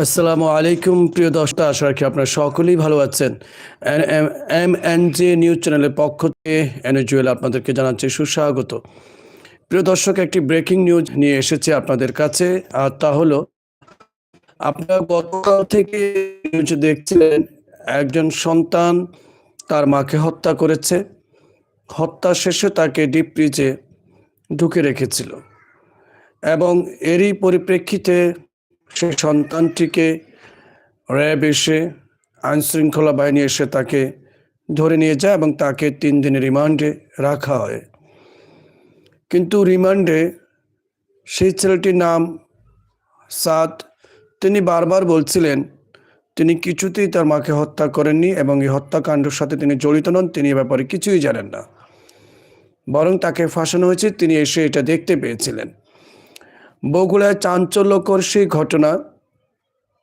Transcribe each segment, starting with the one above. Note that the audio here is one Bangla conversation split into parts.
আসসালামু আলাইকুম, প্রিয় দশটা আশা রাখি আপনারা সকলেই ভালো আছেন। এম এন জে নিউজ চ্যানেলের পক্ষ থেকে এনএজুয়েল আপনাদেরকে জানাচ্ছি সুস্বাগত। প্রিয় দর্শক, একটি ব্রেকিং নিউজ নিয়ে এসেছে আপনাদের কাছে, আর তা হলো, আপনারা গতকাল থেকে নিউজ দেখছিলেন, একজন সন্তান তার মাকে হত্যা করেছে। হত্যা শেষে তাকে ডিপ ফ্রিজে ঢুকে রেখেছিল। এবং এরই পরিপ্রেক্ষিতে সে সন্তানটিকে র্যাব এসে আইনশৃঙ্খলা বাহিনী এসে তাকে ধরে নিয়ে যায় এবং তাকে তিন দিনের রিমান্ডে রাখা হয়। কিন্তু রিমান্ডে সেই ছেলেটির নাম সাদ। তিনি বারবার বলছিলেন, তিনি কিছুতেই তার মাকে হত্যা করেননি এবং এই হত্যাকাণ্ডের সাথে তিনি জড়িত নন। তিনি এ ব্যাপারে কিছুই জানেন না। বরং তাকে ফাঁসানো হয়েছে। তিনি এসে এটা দেখতে পেয়েছিলেন। বগুড়ায় চাঞ্চল্যকর সেই ঘটনা,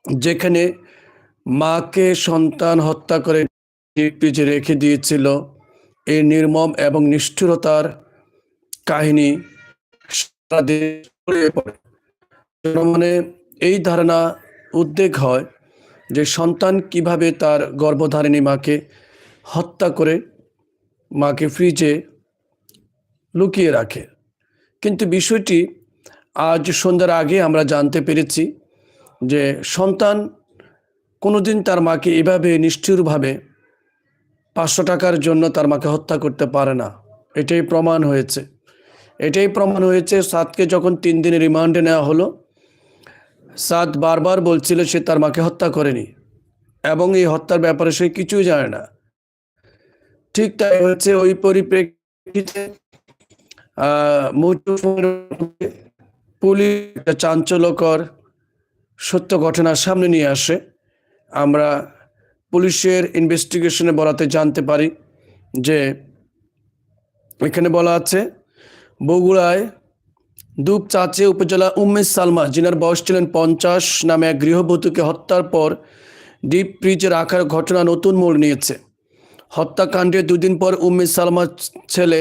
যেখানে মাকে সন্তান হত্যা করে পিজে রেখে দিয়েছিল। এই নির্মম এবং নিষ্ঠুরতার কাহিনী মানে এই ধারণা উদ্বেগ হয় যে সন্তান কীভাবে তার গর্ভধারিণী মাকে হত্যা করে মাকে ফ্রিজে লুকিয়ে রাখে। কিন্তু বিষয়টি আজ সন্ধ্যার আগে আমরা জানতে পেরেছি যে সন্তান কোনোদিন তার মাকে এভাবে নিষ্ঠুরভাবে পাঁচশো টাকার জন্য তার মাকে হত্যা করতে পারে না। এটাই প্রমাণ হয়েছে। এটাই প্রমাণ হয়েছে সাদকে যখন তিন দিনে রিমান্ডে নেওয়া হলো, সাদ বারবার বলছিল সে তার মাকে হত্যা করেনি এবং এই হত্যার ব্যাপারে সে কিছুই জানে না। ঠিক তাই হচ্ছে ওই পরিপ্রেক্ষিতে পুলিশ চাঞ্চল্যকর সত্য ঘটনার সামনে নিয়ে আসে। আমরা পুলিশের ইনভেস্টিগেশনে বলাতে জানতে পারি যে এখানে বলা আছে, বগুড়ায় দুপচাচে উপজেলা উম্মেদ সালমা, যিনার বয়স ছিলেন পঞ্চাশ, নামে এক গৃহবধূকে হত্যার পর ডিপ ফ্রিজে রাখার ঘটনা নতুন মোড় নিয়েছে। হত্যাকাণ্ডে দুদিন পর উম্মেদ সালমার ছেলে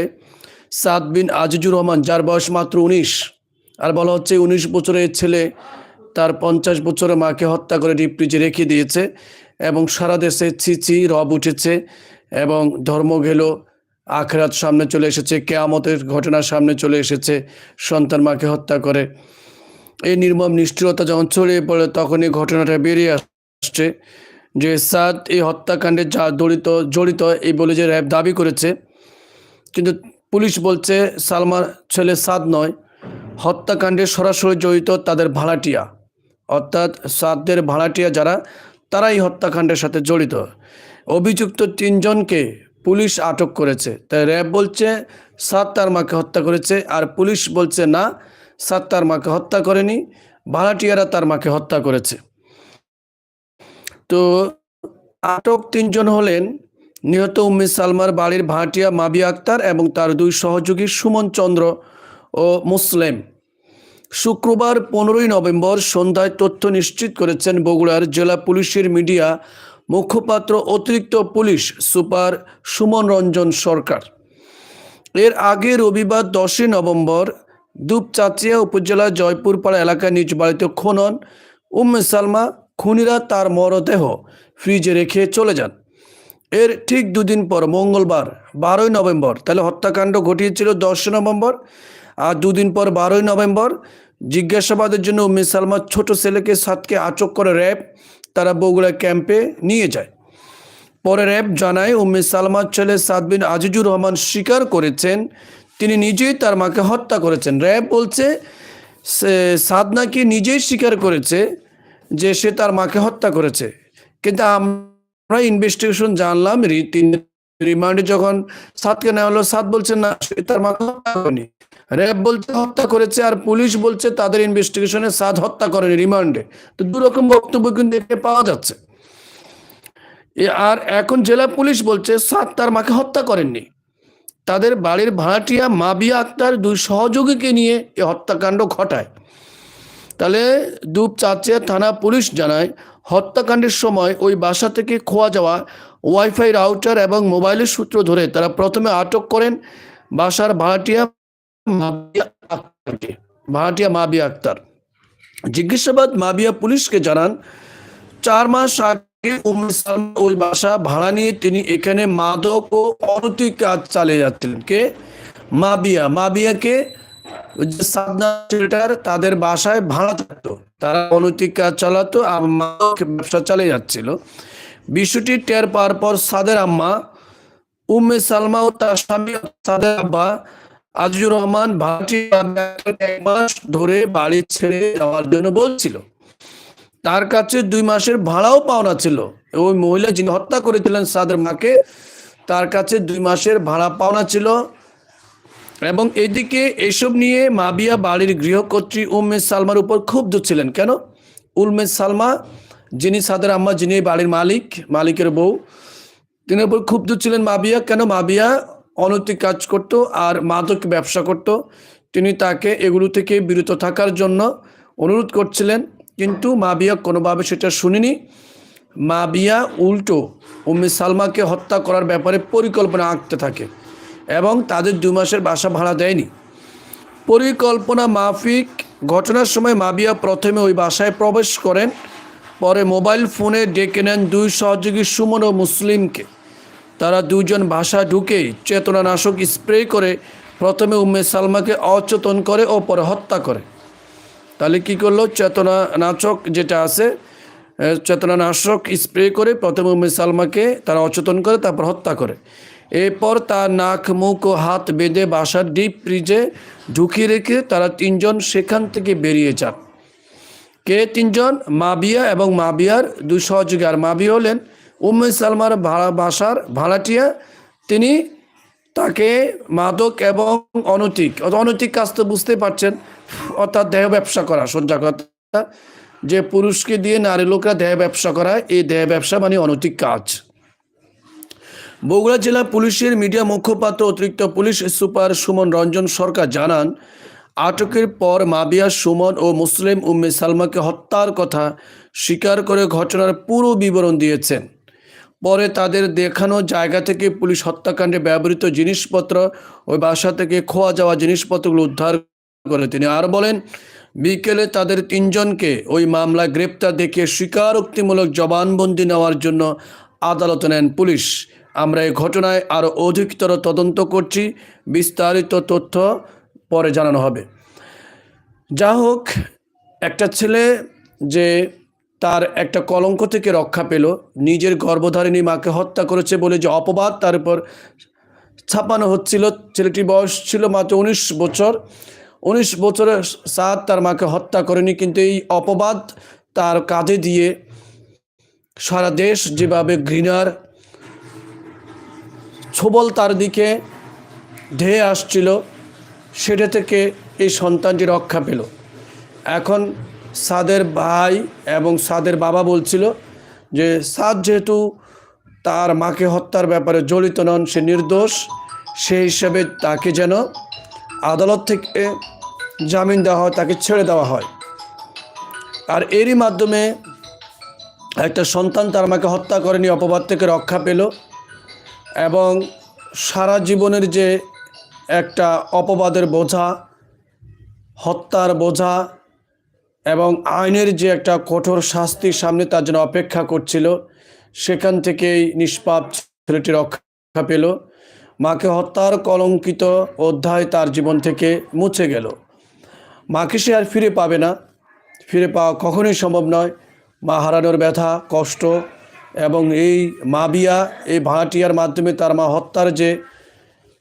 সাদ বিন আজিজুর রহমান, যার বয়স মাত্র উনিশ আর বলা হচ্ছে উনিশ বছরের ছেলে তার পঞ্চাশ বছরের মাকে হত্যা করে ডিপ ফ্রিজে রেখে দিয়েছে এবং সারা দেশে ছিচি রব উঠেছে এবং ধর্ম গেল, আখরাত সামনে চলে এসেছে, কেয়ামতের ঘটনা সামনে চলে এসেছে, সন্তান মাকে হত্যা করে। এই নির্মম নিষ্ঠুরতা যখন ছড়িয়ে পড়ে তখন এই ঘটনাটা বেরিয়ে আসছে যে সাদ এই হত্যাকাণ্ডে যা জড়িত জড়িত এই বলে যে র্যাব দাবি করেছে। কিন্তু পুলিশ বলছে, সালমার ছেলে সাদ নয় হত্যাকাণ্ডে সরাসরি জড়িত তাদের ভাড়াটিয়া। অর্থাৎ সাদদের ভাড়াটিয়া যারা, তারাই হত্যাকাণ্ডের সাথে জড়িত। অভিযুক্ত তিনজনকে পুলিশ আটক করেছে। তাই র্যাব বলছে, সাদ তার মাকে হত্যা করেছে। আর পুলিশ বলছে, না, সাদ তার মাকে হত্যা করেনি, ভাড়াটিয়ারা তার মাকে হত্যা করেছে। তো আটক তিনজন হলেন নিহত উম্মে সালমার বাড়ির ভাটিয়া মাবিয়া আক্তার এবং তার দুই সহযোগী সুমন চন্দ্র। ও মুসলেম। শুক্রবার পনেরোই নভেম্বর সন্ধ্যায় তথ্য নিশ্চিত করেছেন বগুড়ার জেলা পুলিশের মিডিয়া মুখপাত্র অতিরিক্ত পুলিশ সুপার সুমন রঞ্জন সরকার। এর আগে রবিবার দশই নভেম্বর দুপচাচিয়া উপজেলা জয়পুরপাড়া এলাকায় নিজ বাড়িতে খনন, উম্মে সালমা, খুনিরা তার মরদেহ ফ্রিজে রেখে চলে যান। এর ঠিক দুদিন পর মঙ্গলবার বারোই নভেম্বর তাহলে হত্যাকাণ্ড ঘটিয়েছিল দশই নভেম্বর। আর দুদিন পর বারোই নভেম্বর জিজ্ঞাসাবাদের জন্য উম্মে সালমার ছোট ছেলেকে সাতকে আটক করে র্যাব তারা বগুড়া ক্যাম্পে নিয়ে যায়। পরে র্যাব জানায় উম্মে সালমার ছেলে সাদ বিন আজিজুর রহমান স্বীকার করেছেন, তিনি নিজেই তার মাকে হত্যা করেছেন। র্যাব বলছে, সে সাদ নাকি নিজেই স্বীকার করেছে যে সে তার মাকে হত্যা করেছে। কিন্তু আমরা ইনভেস্টিগেশন জানলাম রিমান্ডে যখন সাতকে নেওয়া হলো সাত বলছেন না, সে তার মাকে হত্যা করেনি। র্যাব বলছে হত্যা করেছে আর পুলিশ বলছে তাদের ইনভেস্টিগেশনে সাদ হত্যা করেনি, রিমান্ডে। তো দুরকম বক্তব্য কিন্তু এখানে পাওয়া যাচ্ছে। আর এখন জেলা পুলিশ বলছে সাদ তার মাকে হত্যা করেননি। তাদের বাড়ির ভাড়াটিয়া মাবিয়া আক্তার দুই সহযোগীকে নিয়ে এ হত্যাকাণ্ড ঘটায়। তাহলে দুপচাচিয়া থানা পুলিশ জানায়, হত্যাকাণ্ডের সময় ওই বাসা থেকে খোয়া যাওয়া ওয়াইফাই রাউটার এবং মোবাইলের সূত্র ধরে তারা প্রথমে আটক করেন বাসার ভাড়াটিয়া মাবিয়া মাবিয়া আক্তার। জিজ্ঞাসাবাদ, মাবিয়া পুলিশকে জানান, চার মাস আগে ওই বাসা ভাড়া নিয়ে তিনি এখানে মাদক ও অনৈতিক কাজ চালিয়ে যাচ্ছিলেন। কে? মাবিয়া। মাবিয়াকে শেল্টার তাদের বাসায় ভাড়া থাকতো। তারা অনৈতিক কাজ চালাতো আর মাদক ব্যবসা চালিয়ে যাচ্ছিল। বিষয়টি টের পাওয়ার পর সাদের আম্মা উম্মে সালমা ও তার স্বামী, সাদের আব্বা আজিজুর রহমান ভাটি এক মাস ধরে বাড়ি ছেড়ে যাওয়ার জন্য বলছিল। তার কাছে দুই মাসের ভাড়াও পাওনা ছিল ওই মহিলা যিনি হত্যা করেছিলেন সাদের মাকে, তার কাছে দুই মাসের ভাড়া পাওনা ছিল এবং এদিকে এসব নিয়ে মাবিয়া বাড়ির গৃহকর্ত্রী উম্মে সালমার উপর ক্ষুব্ধ ছিলেন। কেন? উম্মে সালমা, যিনি সাদের আম্মা, যিনি বাড়ির মালিক, মালিকের বউ তিনি উপর ক্ষুব্ধ ছিলেন মাবিয়া। কেন মাবিয়া? অনৈতিক কাজ করত আর মাদক ব্যবসা করত। তিনি তাকে এগুলো থেকে বিরত থাকার জন্য অনুরোধ করছিলেন, কিন্তু মাবিয়া কোনোভাবে সেটা শুনিনি। মাবিয়া উল্টো উম্মে সালমাকে হত্যা করার ব্যাপারে পরিকল্পনা আঁকতে থাকে এবং তাদের দু মাসের বাসা ভাড়া দেয়নি। পরিকল্পনা মাফিক ঘটনার সময় মাবিয়া প্রথমে ওই বাসায় প্রবেশ করেন, পরে মোবাইল ফোনে ডেকে নেন দুই সহযোগী সুমন ও মুসলিমকে। তারা দুজন বাসা ঢুকেই চেতনানাশক স্প্রে করে প্রথমে উম্মে সালমাকে অচেতন করে ও পরে হত্যা করে। তাহলে কি করল? চেতনানাশক যেটা আছে চেতনানাশক স্প্রে করে প্রথমে উম্মে সালমাকে তারা অচেতন করে, তারপর হত্যা করে। এরপর তার নাক, মুখ ও হাত বেঁধে বাসার ডিপ ফ্রিজে ঢুকিয়ে রেখে তারা তিনজন সেখান থেকে বেরিয়ে যান। কে তিনজন? মাবিয়া এবং মাবিয়ার দুই সহযোগী। আর মাবিয়া হলেন উম্মে সালমার ভাড়া বাসার ভাড়াটিয়া, তিনি তাকে মাদক এবং অনৈতিক অনৈতিক কাজ তো বুঝতে পারছেন, অর্থাৎ দেহ ব্যবসা করা সোজা কথা যে পুরুষকে দিয়ে নারী লোকরা দেহ ব্যবসা করা, এই দেহ ব্যবসা মানে অনৈতিক কাজ। বগুড়া জেলা পুলিশের মিডিয়া মুখপাত্র অতিরিক্ত পুলিশ সুপার সুমন রঞ্জন সরকার জানান, আটকের পর মাবিয়া সুমন ও মুসলিম উম্মে সালমাকে হত্যার কথা স্বীকার করে ঘটনার পুরো বিবরণ দিয়েছেন। পরে তাদের দেখানো জায়গা থেকে পুলিশ হত্যাকাণ্ডে ব্যবহৃত জিনিসপত্র ওই বাসা থেকে খোয়া যাওয়া জিনিসপত্রগুলো উদ্ধার করে। তিনি আর বলেন, বিকেলে তাদের তিনজনকে ওই মামলায় গ্রেপ্তার দেখিয়ে স্বীকারোক্তিমূলক জবানবন্দি নেওয়ার জন্য আদালতে নেন পুলিশ। আমরা এই ঘটনায় আরও অধিকতর তদন্ত করছি, বিস্তারিত তথ্য পরে জানানো হবে। যা হোক, একটা ছেলে যে তার একটা কলঙ্ক থেকে রক্ষা পেল। নিজের গর্ভধারিণী মাকে হত্যা করেছে বলে যে অপবাদ, তার উপর ছাপানো হচ্ছিল। ছেলেটির বয়স ছিল মাত্র উনিশ বছর। উনিশ বছরের সাদ তার মাকে হত্যা করেনি, কিন্তু এই অপবাদ তার কাঁধে দিয়ে সারা দেশ যেভাবে ঘৃণার ছোবল তার দিকে ধেয়ে আসছিল, সেটা থেকে এই সন্তানটি রক্ষা পেল। এখন সাদের ভাই এবং সাদের বাবা বলছিল যে সাদ যেহেতু তার মাকে হত্যার ব্যাপারে জড়িত নন, সে নির্দোষ সেই হিসেবে তাকে যেন আদালত থেকে জামিন দেওয়া হয়, তাকে ছেড়ে দেওয়া হয়। আর এরই মাধ্যমে একটা সন্তান তার মাকে হত্যা করেনি, অপবাদ থেকে রক্ষা পেল এবং সারা জীবনের যে একটা অপবাদের বোঝা, হত্যার বোঝা এবং আইনের যে একটা কঠোর শাস্তির সামনে তার জন্য অপেক্ষা করছিল, সেখান থেকেই নিষ্পাপ ছেলেটি রক্ষা পেল। মাকে হত্যার কলঙ্কিত অধ্যায় তার জীবন থেকে মুছে গেল। মাকে সে আর ফিরে পাবে না। ফিরে পাওয়া কখনোই সম্ভব নয়। মা হারানোর ব্যথা, কষ্ট এবং এই মাবিয়া, এই ভাড়াটিয়ার মাধ্যমে তার মা হত্যার যে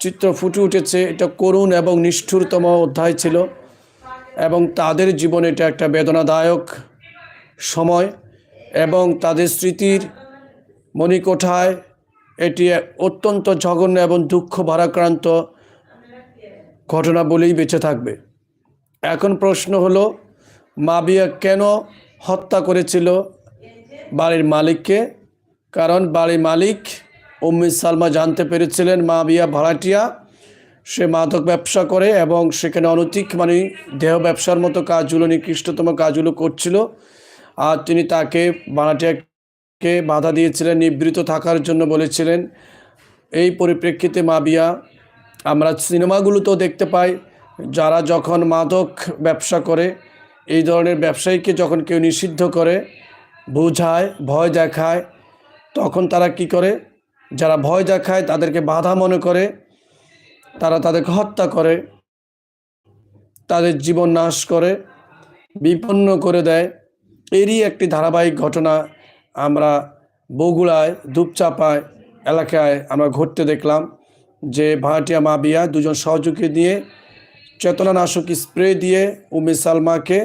চিত্র ফুটে উঠেছে, এটা করুণ এবং নিষ্ঠুরতম অধ্যায় ছিল। এবং তাদের জীবনে এটা একটা বেদনাদায়ক সময় এবং তাদের স্মৃতির মণিকোঠায় এটি অত্যন্ত জঘন্য এবং দুঃখ ভারাক্রান্ত ঘটনা বলেই বেঁচে থাকবে। এখন প্রশ্ন হলো, মাবিয়া কেন হত্যা করেছিল বাড়ির মালিককে? কারণ বাড়ির মালিক উম্মি সালমা জানতে পেরেছিলেন মাবিয়া ভাড়াটিয়া সে মাদক ব্যবসা করে এবং সেখানে অনৈতিক মানে দেহ ব্যবসার মতো কাজগুলো, নিকৃষ্টতম কাজগুলো করছিল। আর তিনি তাকে বানাটিয়াকে বাধা দিয়েছিলেন, নিবৃত থাকার জন্য বলেছিলেন। এই পরিপ্রেক্ষিতে মাবিয়া, আমরা সিনেমাগুলোতেও দেখতে পাই, যারা যখন মাদক ব্যবসা করে, এই ধরনের ব্যবসায়ীকে যখন কেউ নিষিদ্ধ করে, বোঝায়, ভয় দেখায়, তখন তারা কি করে? যারা ভয় দেখায়, তাদেরকে বাধা মনে করে তারা তাদেরকে হত্যা করে, তাদের জীবন নাশ করে, বিপন্ন করে দেয়। এরই একটি ধারাবাহিক ঘটনা আমরা বগুড়ায়, ধূপচাপায় এলাকায় আমরা ঘটতে দেখলাম যে ভাড়াটিয়া মাবিয়া দুজন সহযোগী দিয়ে চেতনানাশক স্প্রে দিয়ে উমে সালমাকে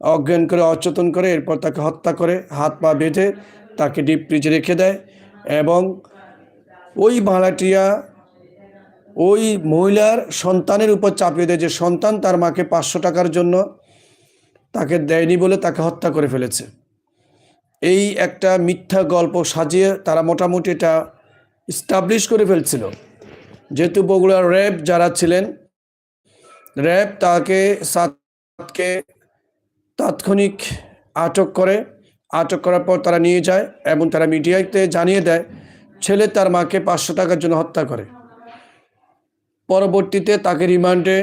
অজ্ঞান করে, অচেতন করে, এরপর তাকে হত্যা করে, হাত পা বেঁধে তাকে ডিপ ফ্রিজে রেখে দেয় এবং ওই ভাড়াটিয়া ওই মহিলার সন্তানের উপর চাপিয়ে দেয় যে সন্তান তার মাকে পাঁচশো টাকার জন্য তাকে দেয়নি বলে তাকে হত্যা করে ফেলেছে। এই একটা মিথ্যা গল্প সাজিয়ে তারা মোটামুটি এটা স্টাবলিশ করে ফেলছিল। যেহেতু বগুড়ার র্যাব যারা ছিলেন, র্যাব তাকে সাতকে তাৎক্ষণিক আটক করে, আটক করার পর তারা নিয়ে যায় এবং তারা মিডিয়াতে জানিয়ে দেয়, ছেলে তার মাকে পাঁচশো টাকার জন্য হত্যা করে। পরবর্তীতে তাকে রিমান্ডে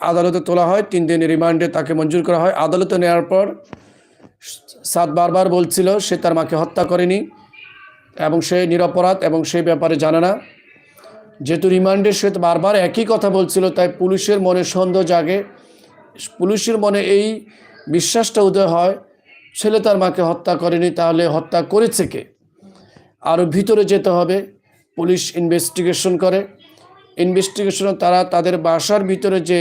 আদালতে তোলা হয়। তিন দিন রিমান্ডে তাকে মঞ্জুর করা হয়। আদালতে নেওয়ার পর সাত বারবার বলছিল, সে তার মাকে হত্যা করেনি এবং সে নিরপরাধ এবং সেই ব্যাপারে জানে না। যেহেতু রিমান্ডে সে বারবার একই কথা বলছিল, তাই পুলিশের মনে সন্দেহ জাগে। পুলিশের মনে এই বিশ্বাসটা উদয় হয়, ছেলে তার মাকে হত্যা করেনি, তাহলে হত্যা করেছে কে? আরও ভিতরে যেতে হবে। পুলিশ ইনভেস্টিগেশন করে। ইনভেস্টিগেশনে তারা তাদের বাসার ভিতরে যে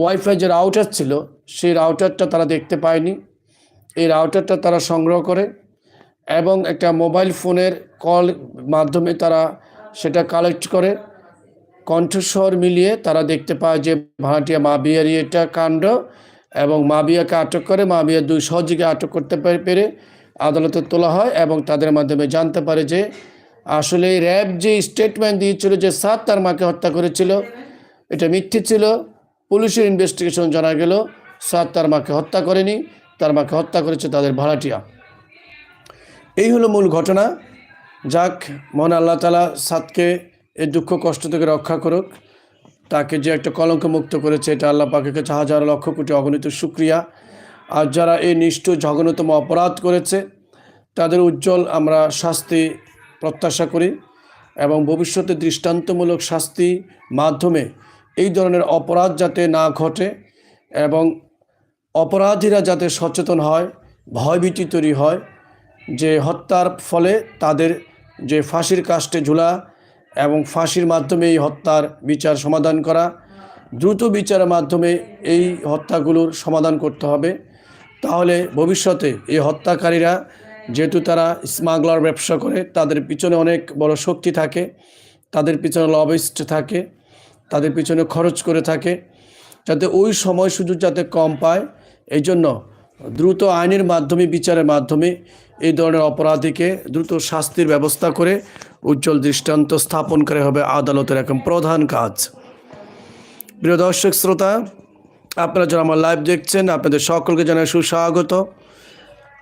ওয়াইফাই যে রাউটার ছিল, সেই রাউটারটা তারা দেখতে পায়নি। এই রাউটারটা তারা সংগ্রহ করে এবং একটা মোবাইল ফোনের কল মাধ্যমে তারা সেটা কালেক্ট করে। কণ্ঠস্বর মিলিয়ে তারা দেখতে পায় যে, ভাড়াটিয়া মাবিয়ারই এটা কাণ্ড এবং মাবিয়াকে আটক করে মাবিয়ার দুই সহযোগী আটক করতে পেরে আদালতে তোলা হয় এবং তাদের মাধ্যমে জানতে পারে যে আসলে র্যাব যে স্টেটমেন্ট দিয়েছিল যে সাত তার মাকে হত্যা করেছিল, এটা মিথ্যে ছিল। পুলিশের ইনভেস্টিগেশন জানা গেল, সাত তার মাকে হত্যা করেনি, তার মাকে হত্যা করেছে তাদের ভাড়াটিয়া। এই হলো মূল ঘটনা। যাক, মহান আল্লাহ তালা সাতকে এই দুঃখ কষ্ট থেকে রক্ষা করুক। তাকে যে একটা কলঙ্ক মুক্ত করেছে, এটা আল্লাহ পাকে কাছে হাজার লক্ষ কোটি অগণিত সুক্রিয়া আর যারা এই নিষ্ঠুর, জঘন্যতম অপরাধ করেছে, তাদের উজ্জ্বল আমরা শাস্তি প্রত্যাশা করি এবং ভবিষ্যতে দৃষ্টান্তমূলক শাস্তি মাধ্যমে এই ধরনের অপরাধ যাতে না ঘটে এবং অপরাধীরা যাতে সচেতন হয় ভয়ভীতি তৈরি হয়, যে হত্যার ফলে তাদের যে ফাঁসির কাস্টে ঝুলা এবং ফাঁসির মাধ্যমে এই হত্যার বিচার সমাধান করা, দ্রুত বিচারের মাধ্যমে এই হত্যাগুলোর সমাধান করতে হবে, তাহলে ভবিষ্যতে এই হত্যাকারীরা যেহেতু তারা স্মাগলার ব্যবসা করে, তাদের পিছনে অনেক বড় শক্তি থাকে, তাদের পিছনে লবিস্ট থাকে, তাদের পিছনে খরচ করে থাকে, যাতে ওই সময় সুযোগ যাতে কম পায়। এই জন্য দ্রুত আইনের মাধ্যমে, বিচারের মাধ্যমে এই ধরনের অপরাধীকে দ্রুত শাস্তির ব্যবস্থা করে উজ্জ্বল দৃষ্টান্ত স্থাপন করে হবে আদালতের এখন প্রধান কাজ। প্রিয় দর্শক, শ্রোতা, আপনারা যারা আমার লাইভ দেখছেন, আপনাদের সকলকে জানাই সুস্বাগত।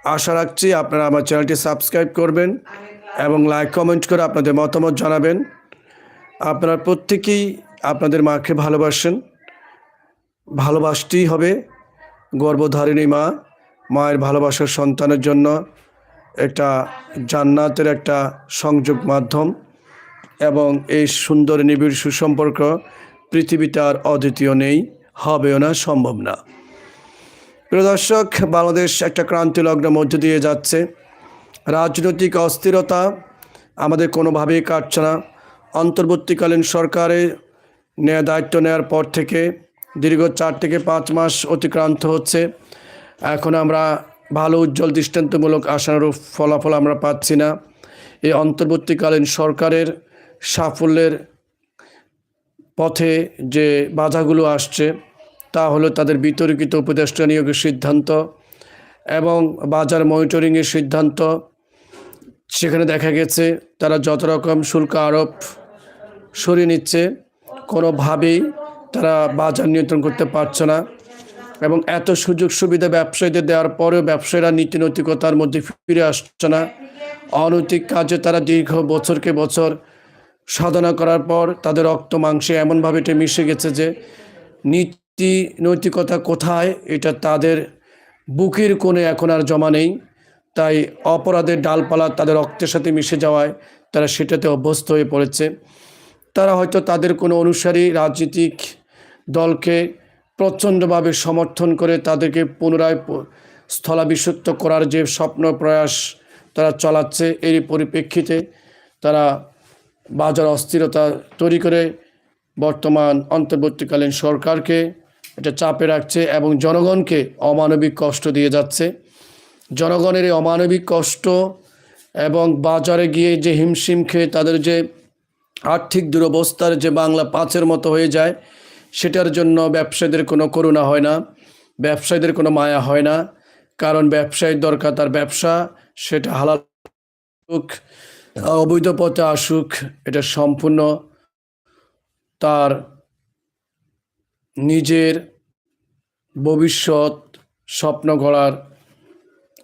আশা রাখছি আপনারা আমার চ্যানেলটি সাবস্ক্রাইব করবেন এবং লাইক, কমেন্ট করে আপনাদের মতামত জানাবেন। আপনারা প্রত্যেকেই আপনাদের মাকে ভালোবাসেন। ভালোবাসতেই হবে গর্ভধারিণী মা, মায়ের ভালোবাসার সন্তানের জন্য একটা জান্নাতের একটা সংযোগ মাধ্যম এবং এই সুন্দর নিবিড় সুসম্পর্ক পৃথিবীতে আর অদ্বিতীয় নেই, হবেও না, সম্ভব না। প্রিয় দর্শক, বাংলাদেশ একটা ক্রান্তি লগ্ন মধ্য দিয়ে যাচ্ছে। রাজনৈতিক অস্থিরতা আমাদের কোনোভাবেই কাটছে না। অন্তর্বর্তীকালীন সরকারে নেওয়া দায়িত্ব নেওয়ার পর থেকে দীর্ঘ চার থেকে পাঁচ মাস অতিক্রান্ত হচ্ছে। এখন আমরা ভালো, উজ্জ্বল, দৃষ্টান্তমূলক আশানুরূপ ফলাফল আমরা পাচ্ছি না। এই অন্তর্বর্তীকালীন সরকারের সাফল্যের পথে যে বাধাগুলো আসছে তা হলো তাদের বিতর্কিত উপদেষ্টা নিয়োগের সিদ্ধান্ত এবং বাজার মনিটরিংয়ের সিদ্ধান্ত। সেখানে দেখা গেছে তারা যত রকম শুল্ক আরোপ সরিয়ে নিচ্ছে, কোনোভাবেই তারা বাজার নিয়ন্ত্রণ করতে পারছে না এবং এত সুযোগ সুবিধা ব্যবসায়ীদের দেওয়ার পরেও ব্যবসায়ীরা নীতি নৈতিকতার মধ্যে ফিরে আসছে না। অনৈতিক কাজে তারা দীর্ঘ বছরকে বছর সাধনা করার পর তাদের রক্ত মাংসে এমনভাবে এটা মিশে গেছে যে নিচ নীতি নৈতিকতা কোথায়? এটা তাদের বুকের কোণে এখন আর জমা নেই। তাই অপরাধের ডালপালা তাদের রক্তের সাথে মিশে যাওয়ায় তারা সেটাতে অভ্যস্ত হয়ে পড়েছে। তারা হয়তো তাদের কোনো অনুসারী, রাজনীতিক দলকে প্রচণ্ডভাবে সমর্থন করে তাদেরকে পুনরায় স্থলাভিষিক্ত করার যে স্বপ্ন, প্রয়াস তারা চালাচ্ছে, এরই পরিপ্রেক্ষিতে তারা বাজার অস্থিরতা তৈরি করে বর্তমান অন্তর্বর্তীকালীন সরকারকে এটা চাপে রাখছে এবং জনগণকে অমানবিক কষ্ট দিয়ে যাচ্ছে। জনগণের এই অমানবিক কষ্ট এবং বাজারে গিয়ে যে হিমশিম খেয়ে তাদের যে আর্থিক দুরবস্থার যে বাংলা পাঁচের মতো হয়ে যায়, সেটার জন্য ব্যবসায়ীদের কোনো করুণা হয় না, ব্যবসায়ীদের কোনো মায়া হয় না। কারণ ব্যবসায়ীর দরকার তার ব্যবসা, সেটা হালাল হোক, অবৈধ পথে আসুক, এটা সম্পূর্ণ তার নিজের ভবিষ্যৎ স্বপ্ন গড়ার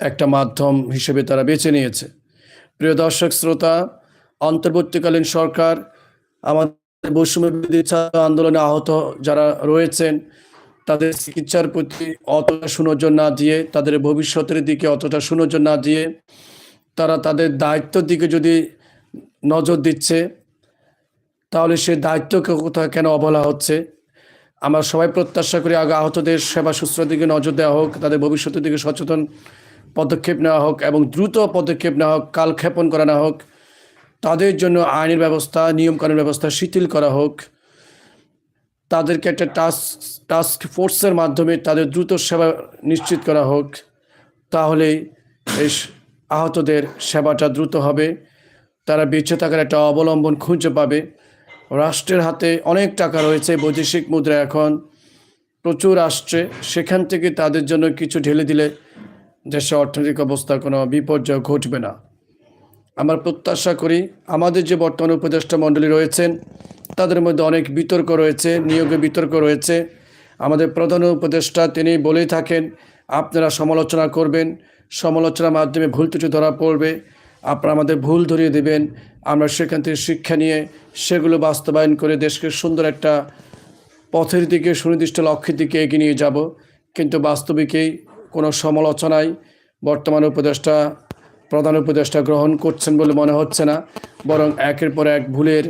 একটা মাধ্যম হিসেবে তারা বেছে নিয়েছে। প্রিয় দর্শক, শ্রোতা, অন্তর্বর্তীকালীন সরকার, আমাদের বৈষম্য ছাত্র আন্দোলনে আহত যারা রয়েছেন, তাদের চিকিৎসার প্রতি অতটা সুনজর না দিয়ে, তাদের ভবিষ্যতের দিকে অতটা সুনজর না দিয়ে তারা তাদের দায়িত্বের দিকে যদি নজর দিচ্ছে, তাহলে সে দায়িত্বকে কোথাও কেন অবহেলা হচ্ছে? আমরা সবাই প্রত্যাশা করি আগে আহতদের সেবা শুশ্রূষার দিকে নজর দেওয়া হোক, তাদের ভবিষ্যতের দিকে সচেতন পদক্ষেপ নেওয়া হোক এবং দ্রুত পদক্ষেপ নেওয়া হোক কালক্ষেপণ করা না হোক, তাদের জন্য আইনের ব্যবস্থা নিয়মকানুন ব্যবস্থা শিথিল করা হোক। তাদেরকে একটা টাস্ক টাস্ক ফোর্সের মাধ্যমে তাদের দ্রুত সেবা নিশ্চিত করা হোক তাহলেই এই আহতদের সেবাটা দ্রুত হবে। তারা বেঁচে থাকার একটা অবলম্বন খুঁজে পাবে। রাষ্ট্রের হাতে অনেক টাকা রয়েছে, বৈদেশিক মুদ্রা এখন প্রচুর আসছে। সেখান থেকে তাদের জন্য কিছু ঢেলে দিলে দেশের অর্থনৈতিক অবস্থা কোনো বিপর্যয় ঘটবে না। আমরা প্রত্যাশা করি আমাদের যে বর্তমান উপদেষ্টা মণ্ডলী রয়েছেন, তাদের মধ্যে অনেক বিতর্ক রয়েছে, নিয়োগে বিতর্ক রয়েছে। আমাদের প্রধান উপদেষ্টা তিনি বলেই থাকেন, আপনারা সমালোচনা করবেন, সমালোচনার মাধ্যমে ভুল ত্রুটি ধরা পড়বে। আপনারা আমাদের ভুল ধরিয়ে দেবেন। আমরা সেখান থেকে শিক্ষা নিয়ে সেগুলো বাস্তবায়ন করে দেশকে সুন্দর একটা পথের দিকে, সুনির্দিষ্ট লক্ষ্যের দিকে এগিয়ে নিয়ে যাব। কিন্তু বাস্তবিকেই কোনো সমালোচনায় বর্তমান উপদেষ্টা, প্রধান উপদেষ্টা গ্রহণ করছেন বলে মনে হচ্ছে না। বরং একের পর এক ভুলের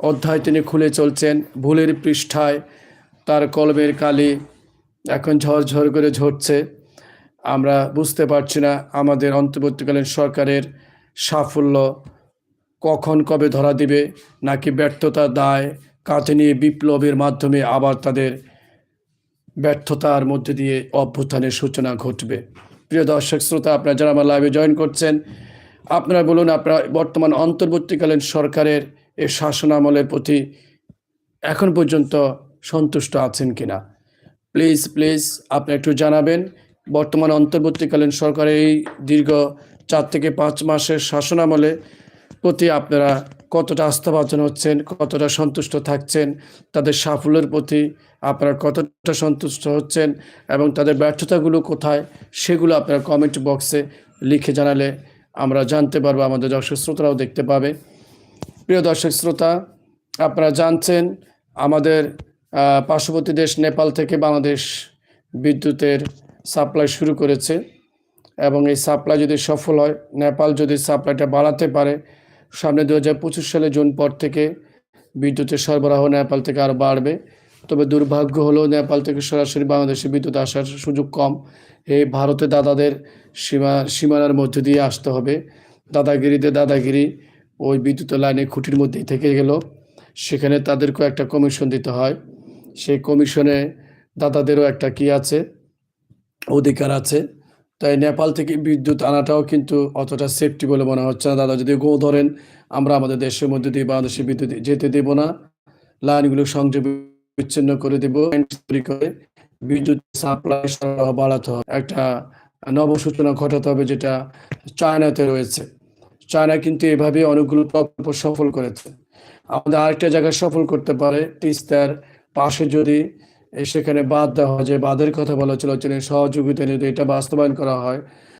অধ্যায় তিনি খুলে চলছেন। ভুলের পৃষ্ঠায় তার কলমের কালি এখন ঝরঝর করে ঝরছে। আমরা বুঝতে পারছি না আমাদের অন্তর্বর্তীকালীন সরকারের সাফল্য কখন কবে ধরা দিবে, নাকি ব্যর্থতা দায় কাঁধে নিয়ে বিপ্লবের মাধ্যমে আবার তাদের ব্যর্থতার মধ্যে দিয়ে অভ্যুত্থানের সূচনা ঘটবে? প্রিয় দর্শক, শ্রোতা, আপনারা যারা আমার লাইভে জয়েন করছেন, আপনারা বলুন, আপনারা বর্তমান অন্তর্বর্তীকালীন সরকারের এই শাসনামলের প্রতি এখন পর্যন্ত সন্তুষ্ট আছেন কিনা? প্লিজ প্লিজ আপনি একটু জানাবেন। বর্তমান অন্তর্বর্তীকালীন সরকারের এই দীর্ঘ চার থেকে পাঁচ মাসের শাসনামলে প্রতি আপনারা কতটা আস্থাভাজন হচ্ছেন, কতটা সন্তুষ্ট থাকছেন, তাদের সাফল্যের প্রতি আপনারা কতটা সন্তুষ্ট হচ্ছেন এবং তাদের ব্যর্থতাগুলো কোথায়, সেগুলো আপনারা কমেন্ট বক্সে লিখে জানালে আমরা জানতে পারব, আমাদের দর্শক শ্রোতারাও দেখতে পাবে। প্রিয় দর্শক শ্রোতা, আপনারা জানছেন আমাদের পার্শ্ববর্তী দেশ নেপাল থেকে বাংলাদেশ বিদ্যুতের সাপ্লাই শুরু করেছে। এবং এই সাপ্লাই যদি সফল হয়, নেপাল যদি সাপ্লাইটা বাড়াতে পারে, সামনে দু হাজার পঁচিশ সালে জুন পর থেকে বিদ্যুতের সরবরাহ নেপাল থেকে আরও বাড়বে। তবে দুর্ভাগ্য হলো নেপাল থেকে সরাসরি বাংলাদেশে বিদ্যুৎ আসার সুযোগ কম। এই ভারতে দাদাদের সীমা, সীমানার মধ্যে দিয়ে আসতে হবে। দাদাগিরিতে দাদাগিরি ওই বিদ্যুৎ লাইনে খুঁটির মধ্যেই থেকে গেল। সেখানে তাদেরকেও একটা কমিশন দিতে হয়। সেই কমিশনে দাদাদেরও একটা কি আছে, অধিকার আছে। তাই নেপাল থেকে বিদ্যুৎ আনাটাও কিন্তু অতটা সেফটি বলে মনে হচ্ছে না। দাদা, যদি গো ধরেন, আমরা আমাদের দেশের মধ্যে দিয়ে বাংলাদেশে বিদ্যুৎ যেতে দেব না। লাইনগুলো সংযোগ বিচ্ছিন্ন করে দেব। করে বিদ্যুৎ সাপ্লাই সরবরাহ বাড়াতে হবে। একটা নবসূচনা ঘটাতে হবে যেটা চায়নাতে রয়েছে। চায়না কিন্তু এভাবে অনেকগুলো প্রকল্প সফল করেছে। আমাদের আরেকটা জায়গায় সফল করতে পারে, তিস্তার পাশে যদি সেখানে বাদ দেওয়া হয় যে বাদের কথা বলা চলাচলের সহযোগিতা যদি এটা বাস্তবায়ন করা হয়।